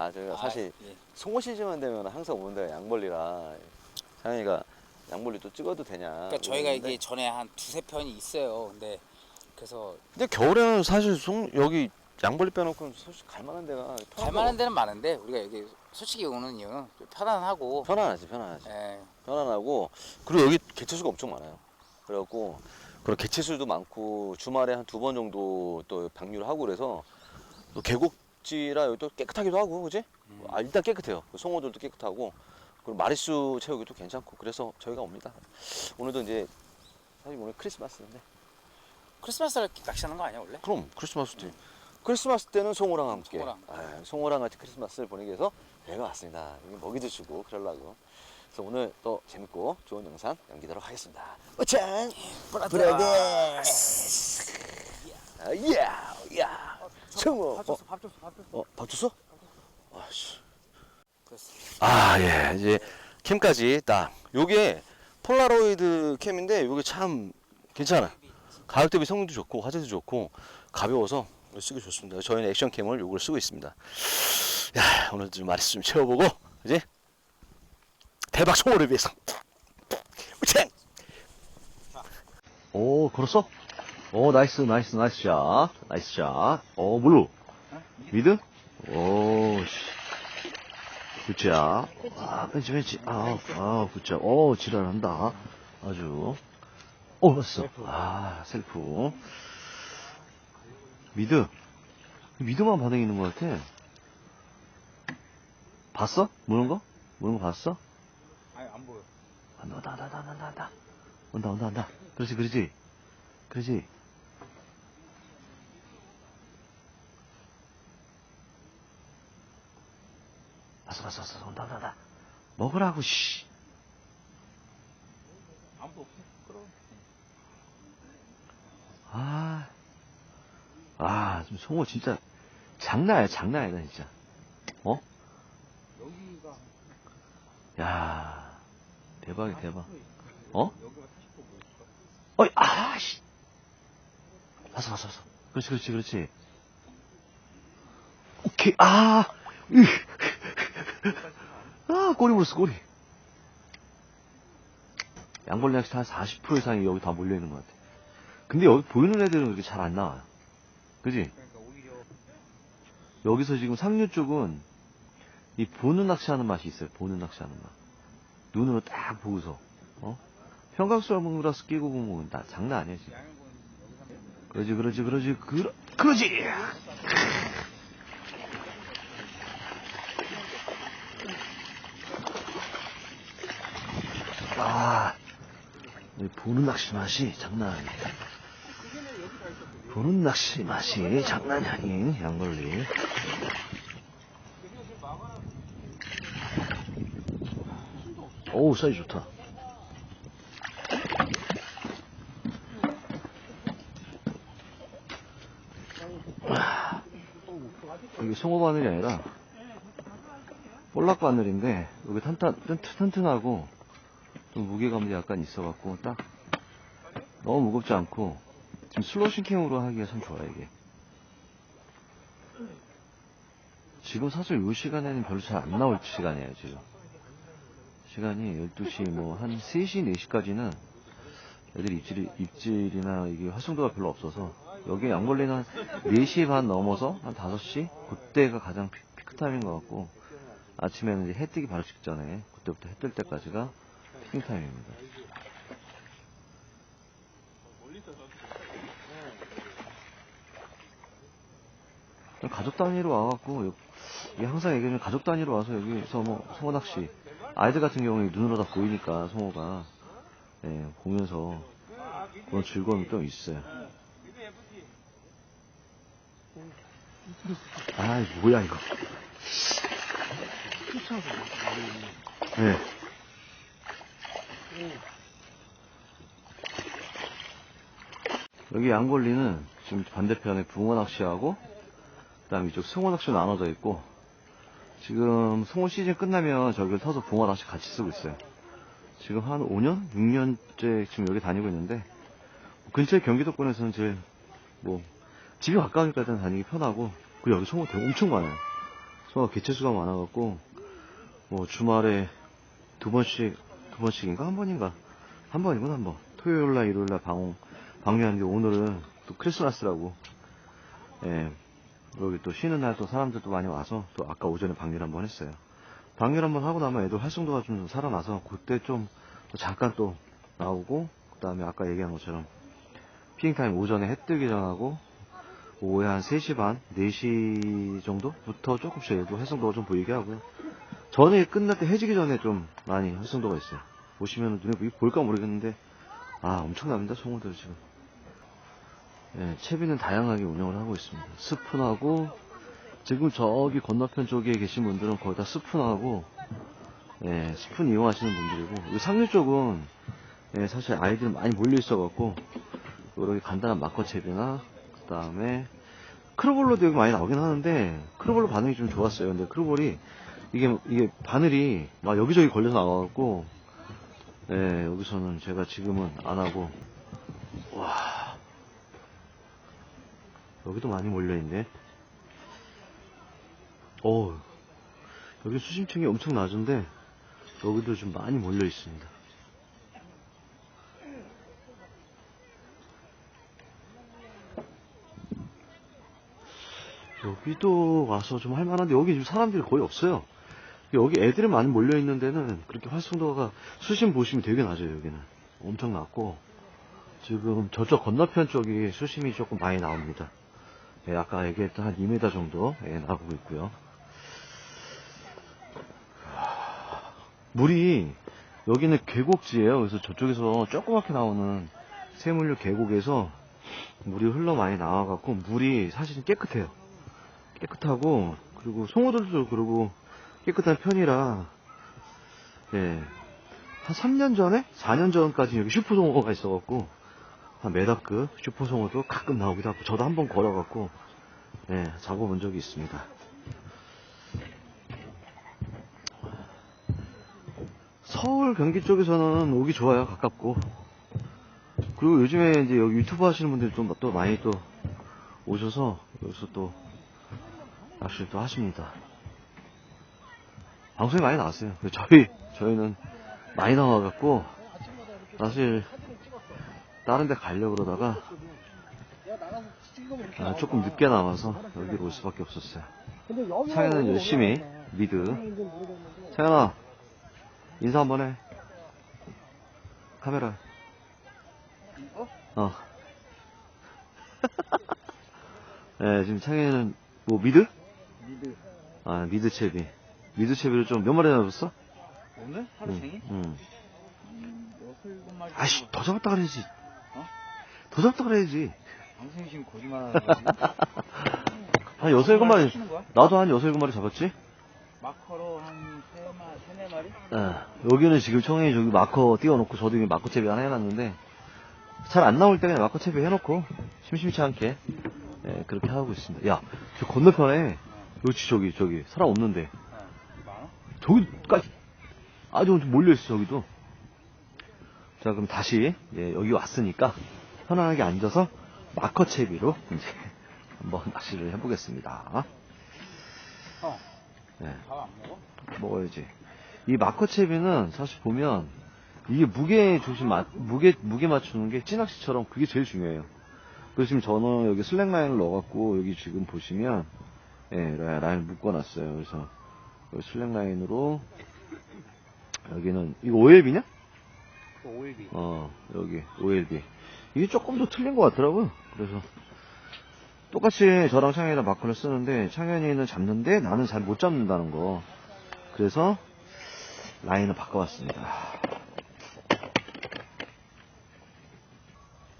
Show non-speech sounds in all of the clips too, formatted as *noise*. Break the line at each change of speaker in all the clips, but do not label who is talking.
아 저희가 사실
아, 예.
송어 시즌만 되면 항상 오는 데가 양벌리라 상현이가 양벌리 또 찍어도 되냐.
그러니까 저희가
그러는데
이게 전에 한 두세 편이 있어요. 근데 그래서
근데 겨울에는 사실 송 여기 양벌리 빼놓고는 솔직히 갈 만한 데가 편하고
갈 만한 데는 많은데 우리가 여기 솔직히 오는 이유는 좀 편안하고
편안하지 편안하지.
예,
편안하고 그리고 여기 개체수가 엄청 많아요. 그래갖고 그런 개체수도 많고 주말에 한 두 번 정도 또 방류를 하고 그래서 또 계곡 지라 여기 또 깨끗하기도 하고 그지?
음.
아 일단 깨끗해요. 송어들도 깨끗하고 그리고 마리수 채우기도 괜찮고 그래서 저희가 옵니다. 오늘도 이제 사실 오늘 크리스마스인데
크리스마스 날 낚시하는 거 아니야 원래?
그럼 크리스마스 때 크리스마스 때는 송어랑 함께
송어랑.
아, 송어랑 같이 크리스마스를 보내기 위해서 저희가 왔습니다. 여기 먹이도 주고 그러려고. 그래서 오늘 또 재밌고 좋은 영상 남기도록 하겠습니다. 오찬 브라더스. 아, 이야. 송어.
밥 줬어, 밥 줬어, 밥 줬어.
어, 밥 줬어? 아씨. 아, 예. 이제 캠까지 딱. 요게 폴라로이드 캠인데 요게 참 괜찮아. 가격 대비 성능도 좋고 화질도 좋고 가벼워서 쓰기 좋습니다. 저희는 액션 캠을 요걸 쓰고 있습니다. 야, 오늘 좀 마리수 좀 채워보고, 그지? 대박 송어를 위해서. 우창! 오, 걸었어? 오, 나이스, 나이스, 나이스 샷. 나이스 샷. 오, 물로. 미드? 오, 씨. 굿자. 아, 벤치, 벤치. 아, 아, 굿자. 오, 지랄한다. 아주. 오, 왔어. 아, 셀프. 미드. 미드만 반응이 있는 것 같아. 봤어? 무는 거? 무는 거 봤어?
아니 안 보여.
온다, 온다, 온다, 온다, 온다, 온다. 온다, 온다, 온다. 그렇지, 그렇지. 그렇지. 왔어, 왔어, 왔어. 온다, 온다, 온다. 먹으라고, 씨.
아무도 없어. 끌어.
아. 아, 좀 송어 진짜 장난 아니야, 장난 아니다, 진짜. 어?
여기가
야 대박이야, 대박. 어?
여기가 40% 보였을까?
어이, 아, 씨. 왔어, 왔어, 왔어. 그렇지, 그렇지, 그렇지. 오케이, 아, 으. 아, 꼬리 물었어, 꼬리. 양벌 낚시 한40% 이상이 여기 다 몰려있는 것 같아. 근데 여기 보이는 애들은 그렇게 잘 안 나와요. 그지? 여기서 지금 상류 쪽은 이 보는 낚시하는 맛이 있어요. 보는 낚시하는 맛. 눈으로 딱 보고서, 어? 평각수라서 끼고 보면 나 장난 아니야, 지금. 그러지, 그러지, 그러지, 그러, 그러지! 보는 낚시 맛이 장난 아니야. 보는 낚시 맛이 장난이 아닌 양걸리. 오우, 사이즈 좋다. 이게 송어 바늘이 아니라 볼락 바늘인데 여기 탄탄 튼튼- 튼튼하고 좀 무게감도 약간 있어갖고 딱 너무 무겁지 않고 지금 슬로우 싱킹으로 하기가 참 좋아요 이게 지금 사실 이 시간에는 별로 잘 안 나올 시간이에요 지금 시간이 12시 뭐 한 3시 4시까지는 애들이 입질, 입질이나 이게 활성도가 별로 없어서 여기 양걸리는 한 4시 반 넘어서 한 5시? 그때가 가장 피, 피크 타임인 것 같고 아침에는 이제 해 뜨기 바로 직전에 그때부터 해 뜰 때까지가 피킹 타임입니다. 가족 단위로 와갖고 항상 얘기하면 가족 단위로 와서 여기서 뭐 송어 낚시 아이들 같은 경우에 눈으로 다 보이니까 송어가 예, 보면서 그런 즐거움이 좀 있어요. 아, 뭐야 이거? 네. 여기 양골리는 지금 반대편에 붕어 낚시하고 그다음 이쪽 송어 낚시 나눠져 있고 지금 송어 시즌 끝나면 저기를 터서 붕어 낚시 같이 쓰고 있어요. 지금 한 5년? 6년째 지금 여기 다니고 있는데, 근처에 경기도권에서는 제일, 뭐, 집이 가까우니까 일단 다니기 편하고, 그리고 여기 송어 되게 엄청 많아요. 송어 개체수가 많아갖고, 뭐, 주말에 두 번씩, 두 번씩인가? 한 번인가? 한 번이구나, 한 번. 토요일 날, 일요일 날 방송, 방류하는데 오늘은 또 크리스마스라고, 예, 여기 또 쉬는 날 또 사람들도 많이 와서 또 아까 오전에 방류를 한번 했어요. 방류를 한번 하고 나면 애들 활성도가 좀 살아나서 그때 좀또 잠깐 또 나오고 그 다음에 아까 얘기한 것처럼 피잉타임 오전에 해 뜨기 전하고 오후에 한 3시 반, 4시 정도부터 조금씩 애들 활성도가 좀 보이게 하고요. 전에 끝날 때 해지기 전에 좀 많이 활성도가 있어요. 보시면 눈에 보이- 보일까 모르겠는데 아 엄청납니다 송어들 지금. 예, 채비는 다양하게 운영을 하고 있습니다. 스푼하고 지금 저기 건너편 쪽에 계신 분들은 거의 다 스푼하고 예, 스푼 이용하시는 분들이고 이 상류 쪽은 예, 사실 아이들이 많이 몰려 있어 갖고 이렇게 간단한 마커 채비나 그 다음에 크로볼로도 여기 많이 나오긴 하는데 크로볼로 반응이 좀 좋았어요. 근데 크로볼이 이게 이게 바늘이 막 여기저기 걸려서 나와갖고 예, 여기서는 제가 지금은 안 하고 와 여기도 많이 몰려있네. 어 여기 수심층이 엄청 낮은데 여기도 좀 많이 몰려 있습니다. 여기도 와서 좀 할만한데 여기 지금 사람들이 거의 없어요. 여기 애들이 많이 몰려 있는 데는 그렇게 활성도가 수심 보시면 되게 낮아요 여기는 엄청 낮고 지금 저쪽 건너편 쪽이 수심이 조금 많이 나옵니다. 예, 아까 얘기했던 한 2m 정도 예, 나오고 있고요. 물이 여기는 계곡지예요. 그래서 저쪽에서 조그맣게 나오는 세물류 계곡에서 물이 흘러 많이 나와갖고 물이 사실은 깨끗해요. 깨끗하고 그리고 송어들도 그러고 깨끗한 편이라 예. 한 3년 전에 4년 전까지 여기 슈퍼송어가 있어갖고 한 메다급 슈퍼송어도 가끔 나오기도 하고 저도 한번 걸어갖고 예, 잡아본 적이 있습니다. 서울 경기 쪽에서는 오기 좋아요 가깝고 그리고 요즘에 이제 여기 유튜브 하시는 분들이 좀 또 많이 또 오셔서 여기서 또 낚시를 또 하십니다 방송에 많이 나왔어요 저희 저희는 많이 나와갖고 사실 다른 데 가려고 그러다가 아, 조금 늦게 나와서 여기로 올 수밖에 없었어요 창현은 열심히 미드 창현아 인사 한번 해. 카메라. 어? *laughs* 네, 지금 창현이는 뭐 미드?
미드
아, 미드 채비. 미드 채비를 좀 몇 마리 잡았어?
오늘 하루
응,
종일
응.
여섯 마리
아씨, 더 잡았다 그래야지.
어?
더 잡았다 그래야지.
방송 지금 거짓말 하는 *laughs* 거지
한 여섯 일곱 마리.
거야?
나도 한 여섯 일곱 마리 잡았지?
마커로 한 세 마리 세네 마리
예, 여기는 지금 청현이 저기 마커 띄워놓고 저도 여기 마커 채비 하나 해놨는데 잘 안 나올 때 그냥 마커 채비 해놓고 심심치 않게 예, 그렇게 하고 있습니다. 야, 저 건너편에 여기 저기 저기 사람 없는데? 저기까지 아주 몰려있어 저기도. 자 그럼 다시 예, 여기 왔으니까 편안하게 앉아서 마커 채비로 이제 한번 낚시를 해보겠습니다.
어
예,
밥안 먹어?
먹어야지. 이 마커 채비는 사실 보면 이게 무게 조심 마- 무게 무게 맞추는 게 찌낚시처럼 그게 제일 중요해요. 그래서 지금 저는 여기 슬랙 라인을 넣어갖고 여기 지금 보시면 예, 라- 라인 묶어놨어요. 그래서 슬랙 라인으로 여기는 이거 OLB냐?
오일비
어 여기 OLB 이게 조금 더 틀린 것 같더라고요. 그래서 똑같이 저랑 창현이랑 마커를 쓰는데 창현이는 잡는데 나는 잘 못 잡는다는 거. 그래서 라인을 바꿔봤습니다.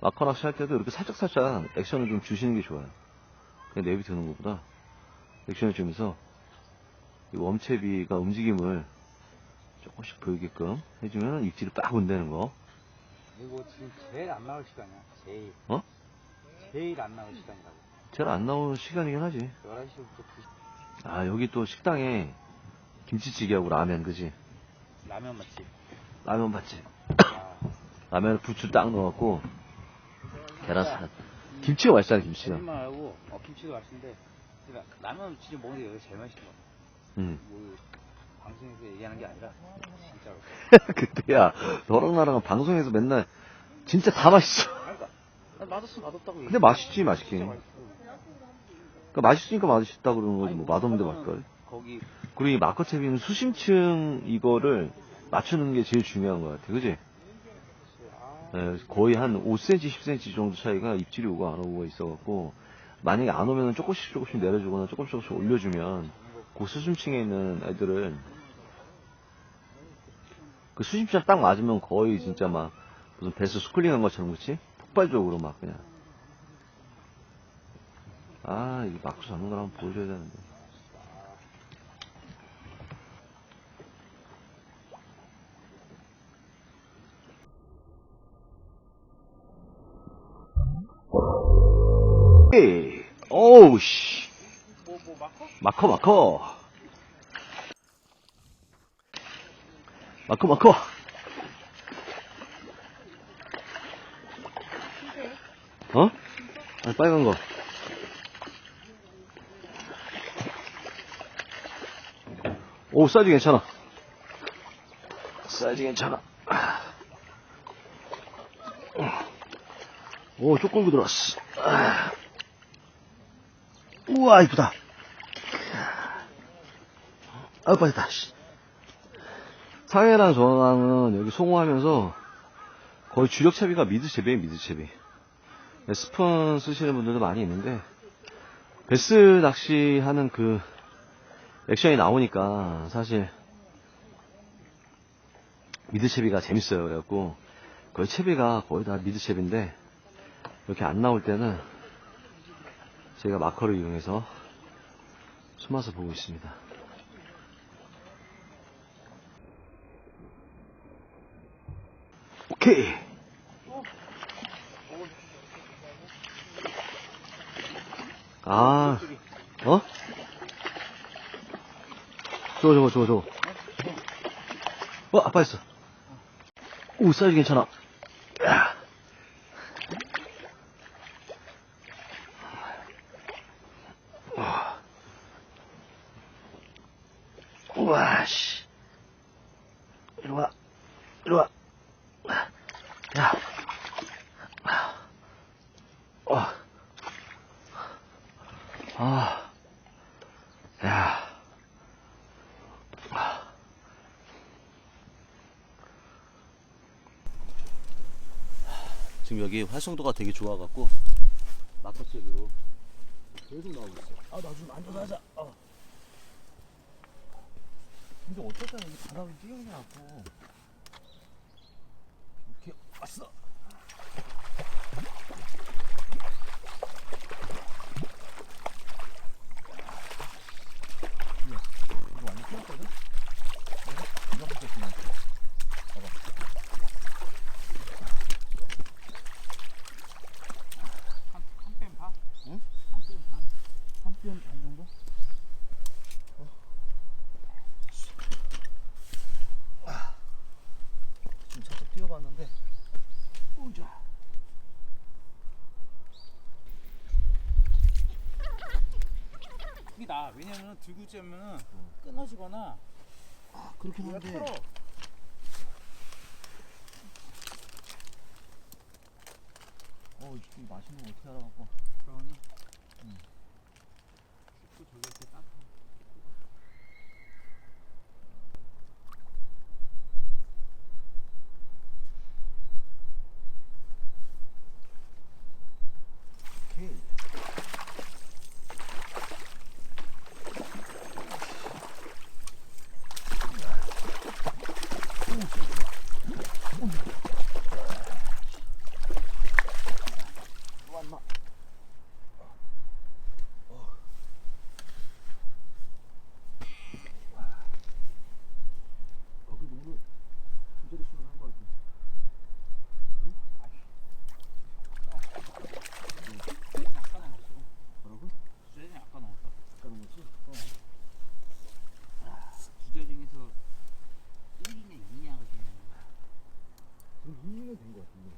마커 낚시 할 때도 이렇게 살짝살짝 액션을 좀 주시는 게 좋아요. 그냥 내비 드는 것보다 액션을 주면서 이 웜채비가 움직임을 조금씩 보이게끔 해주면 입질을 빡 온다는 거.
이거 지금 제일 안 나올 시간이야 제일.
어?
제일 안 나올 시간이라고.
잘안 나오는 시간이긴 하지.
11시부터 2시.
아 여기 또 식당에 김치찌개하고 라면 그지?
라면 맛집.
라면 봤지? 라면에 부추 딱 넣어갖고 계란 사 김치가 맛있잖아 김치가.
어, 김치도 맛있는데 그러니까 라면 진짜 먹는 게 여기 제일 맛있는 거.
응.
뭐 방송에서 얘기하는 게 아니라 진짜로. *laughs*
그때야. 너랑 나랑 방송에서 맨날 진짜 다 맛있어.
그러니까. 난 맛없으면 맛없다고.
근데 맛있지 맛있긴. 그러니까 맛있으니까 맛있다 그러는 거지 뭐. 맛없는데 맛있걸
거기
그리고 이 마커채비는 수심층 이거를 맞추는 게 제일 중요한 것 같아. 그지?
아,
예, 거의 한 5cm, 10cm 정도 차이가 입질이 오고 안 오고가 있어갖고 만약에 안 오면 조금씩 조금씩 내려주거나 조금씩 조금씩 올려주면 그 수심층에 있는 애들을 그 수심층 딱 맞으면 거의 진짜 막 무슨 배스 스쿨링 한 것처럼 그렇지? 폭발적으로 막 그냥. 아 이게 막고 잡는 걸 한번 보여줘야 되는데. 어우 씨
뭐뭐 마커?
마커 마커. 마커 마커. 어? 아니, 빨간 거. 오 사이즈 괜찮아. 사이즈 괜찮아. 오 조금 부드러웠어. 우와 이쁘다 아유 빠졌다 씨. 상해랑 저랑은 여기 송호하면서 거의 주력 채비가 미드 채비에요 미드 채비 스푼 쓰시는 분들도 많이 있는데 베스 낚시 하는 그 액션이 나오니까 사실 미드 채비가 재밌어요 그래갖고 거의 채비가 거의 다 미드 채비인데 이렇게 안 나올 때는 제가 마커를 이용해서 숨어서 보고 있습니다. 오케이. 아, 어? 저거, 저거, 저거, 저거. 어, 아빠 있어. 오, 사이즈 괜찮아. 야. 우와, 씨. 이리 와. 이리 와. 야. 어. 아. 야. 지금 여기 활성도가 되게 좋아갖고 마커색으로 계속 나오고 있어. 아, 나 좀 앉아서 하자. 어. 근데 때는 이 바닥을 띄우냐고. 이렇게 왔어. 이거 완전 띄웠거든? 이거 붙였으면 봐봐.
한뺨 봐.
응?
한뺨 봐.
한 뼘 반 정도? 지금 살짝 뛰어봤는데 우자
왜냐면 들고 있자면은 끊어지거나
그렇긴
얘가
한데
털어.
어 이게 맛있는 거 어떻게 알아갖고
그러니.
응. 2년은 된 것 같은데.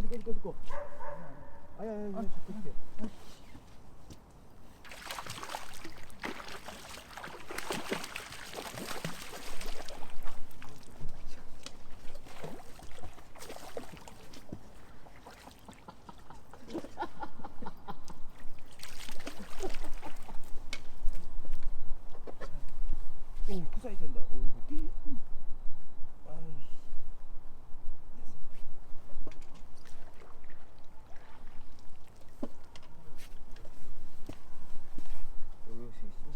꺼, 니꺼, 니꺼, 니꺼. 아야, 아야, 아야, 줄게, 줄게.
오, 그 사이 된다. 어이구. 아이씨. 여기 혹시 있어?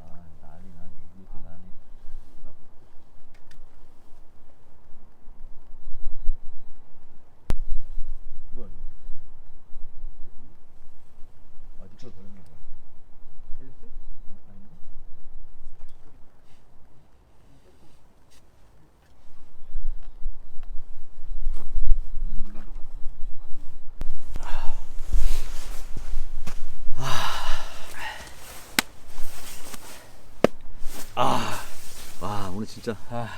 아, 난리, 난리. 이것도 난리. 뭐야, 이거? 아, 니꺼 걸린 거 봐.
걸렸어?
아니, 아닌가? 아, 와, 오늘 진짜,
아,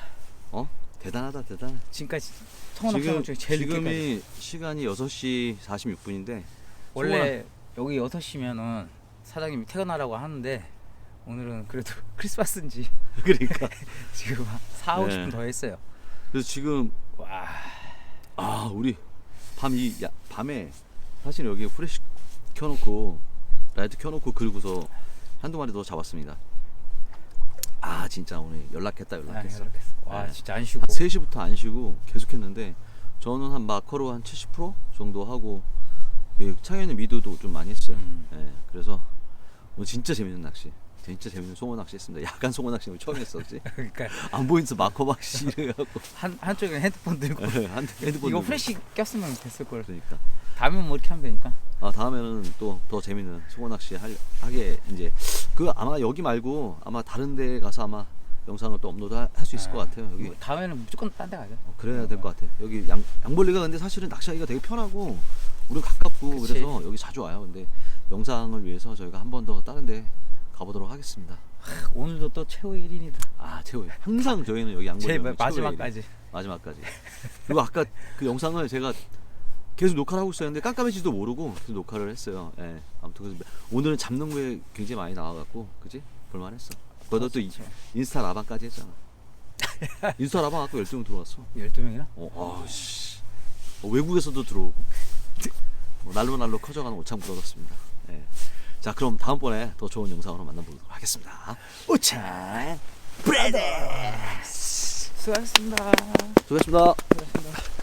어? 대단하다, 대단해.
지금까지 청원학생 중에 제일 늦게까지.
지금이 시간이 6시 46분인데
원래 여기 6시면은 사장님이 퇴근하라고 하는데 오늘은 그래도 *laughs* 크리스마스인지
그러니까 *laughs*
지금 한 4, 50분
네.
더 했어요.
그래서 지금
와,
아 우리 밤 이 밤에 사실 여기 프레시 켜놓고 라이트 켜놓고 긁고서 한두 마리 더 잡았습니다. 아 진짜 오늘 연락했다
아,
연락했어.
연락했어. 와,
네.
진짜 안 쉬고.
한 3시부터 안 쉬고 계속했는데 저는 한 마커로 한 70% 정도 하고 예, 창현이 미드도 좀 많이 했어요.
음.
예, 그래서 오늘 진짜 재밌는 낚시. 진짜 재밌는 송어 낚시 했습니다. 야간 송어 낚시 오늘 처음 했었지.
그러니까
안 보이면서 마커 낚시를 해갖고
한 한쪽에 핸드폰 들고
예, 한 핸드폰
이거
들고.
플래시 꼈으면 됐을 걸.
그러니까
다음에 뭐 이렇게 하면 되니까.
아 다음에는 또 더 재밌는 송어 낚시 할, 하게 이제 그 아마 여기 말고 아마 다른 데 가서 아마 영상을 또 업로드 할 수 있을 것 같아요. 여기
뭐 다음에는 무조건 딴 데 가자.
어, 그래야 될 것 같아. 여기 양, 양벌리가 근데 사실은 낚시하기가 되게 편하고 우리 가깝고
그치.
그래서 여기 자주 와요. 근데 영상을 위해서 저희가 한 번 더 다른 데 가보도록 하겠습니다.
오늘도 또 최후의 1인이다.
아 최후에 항상 저희는 여기 양벌리
제일 마지막까지.
마지막까지. 그리고 아까 그 영상을 제가 계속 녹화를 하고 있었는데 깜깜해지도 모르고 계속 녹화를 했어요. 예. 아무튼 그래서 오늘은 잡는 거에 굉장히 많이 나와갖고 그지? 볼만했어. 거기다 또 이-
그렇죠.
인스타 라방까지 했잖아. *laughs* 인스타 라방 아까 12명 들어왔어.
12명이나?
어, 아씨. 외국에서도 들어오고. 뭐 날로 날로 커져가는 오창 브로더스입니다. 예. 자, 그럼 다음번에 더 좋은 영상으로 만나보도록 하겠습니다.
오찬 브라더스 수고하셨습니다.
수고하셨습니다.
수고하셨습니다.